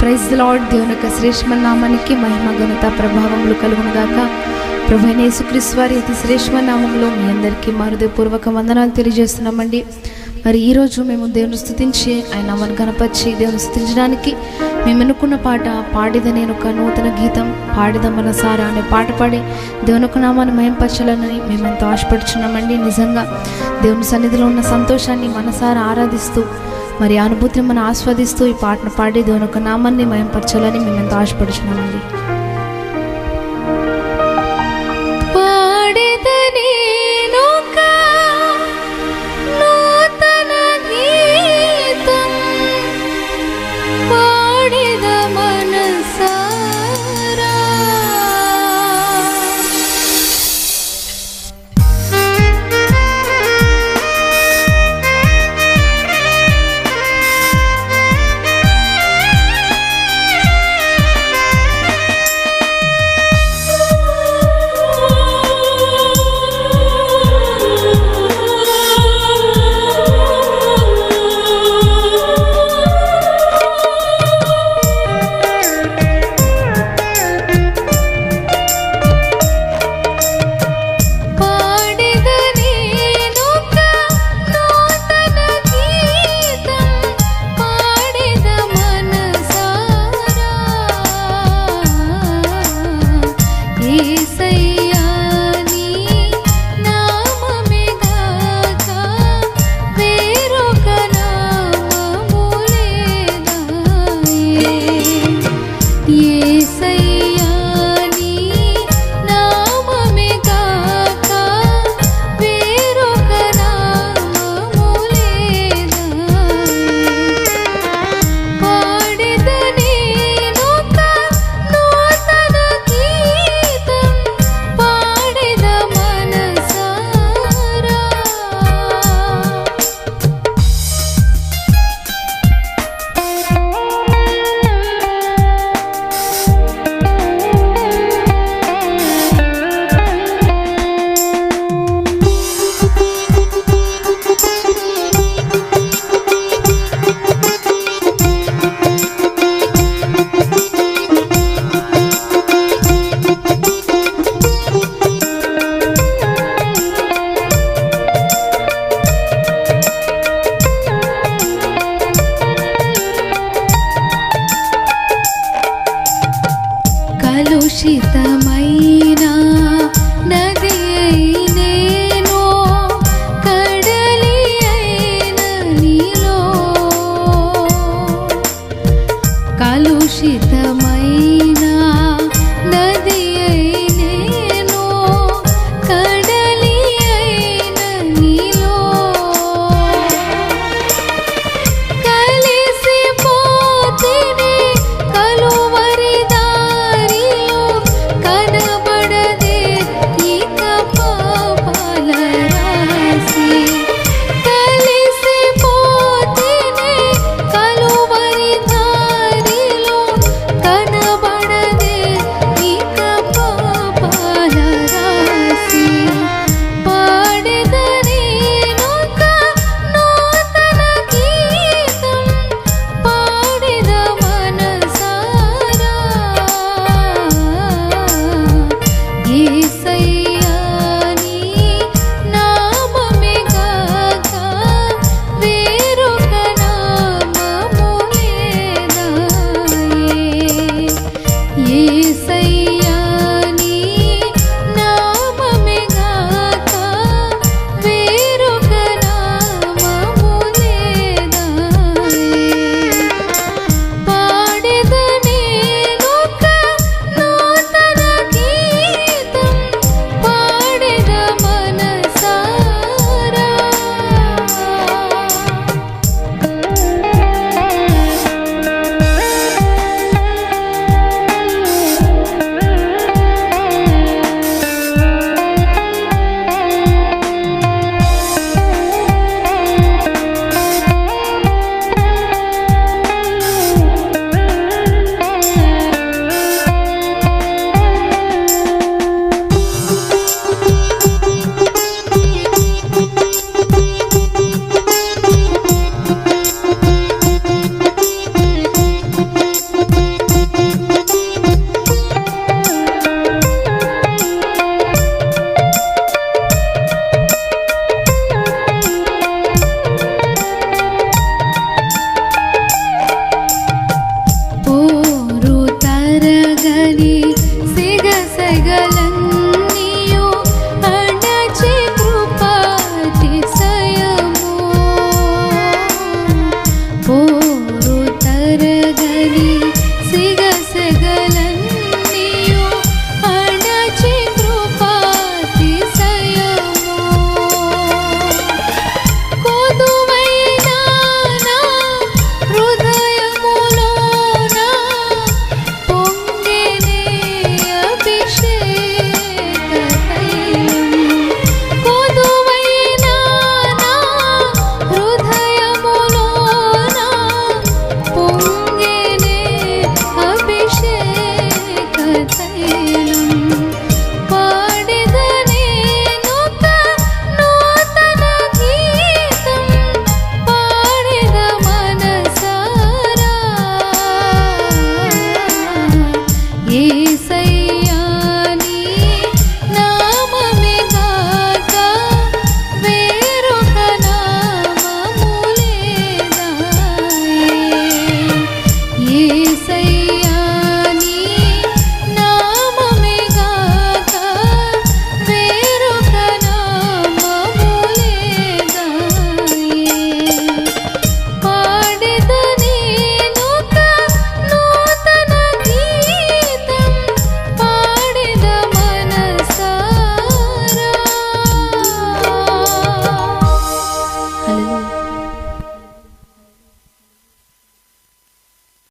Praise lord దేవుని యొక్క శ్రేష్మ నామానికి మహిమ ఘనత ప్రభావములు కలుగును గాక. ప్రభు యేసుక్రీస్తు వారి అతి శ్రేష్మ నామంలో మీ అందరికీ మా వందనాలు తెలియజేస్తున్నామండి. మరి ఈరోజు మేము దేవుని స్థుతించి ఆయన నామాన్ని గణపరిచి దేవుని స్థుతించడానికి మేము ఎన్నుకున్న పాట పాడిద నేను ఒక నూతన గీతం పాడిద మనసారా అనే పాట పాడి దేవుని ఒక నామాన్ని మయంపరచాలని మేము ఎంతో ఆశపడుచున్నామండి. నిజంగా దేవుని సన్నిధిలో ఉన్న సంతోషాన్ని మనసారా ఆరాధిస్తూ మరి అనుభూతిని మనం ఆస్వాదిస్తూ ఈ పాటను పాడి దేవుని నామాన్ని మయంపరచాలని మేము ఎంతో ఆశపడుచున్నామండి. शीतमयी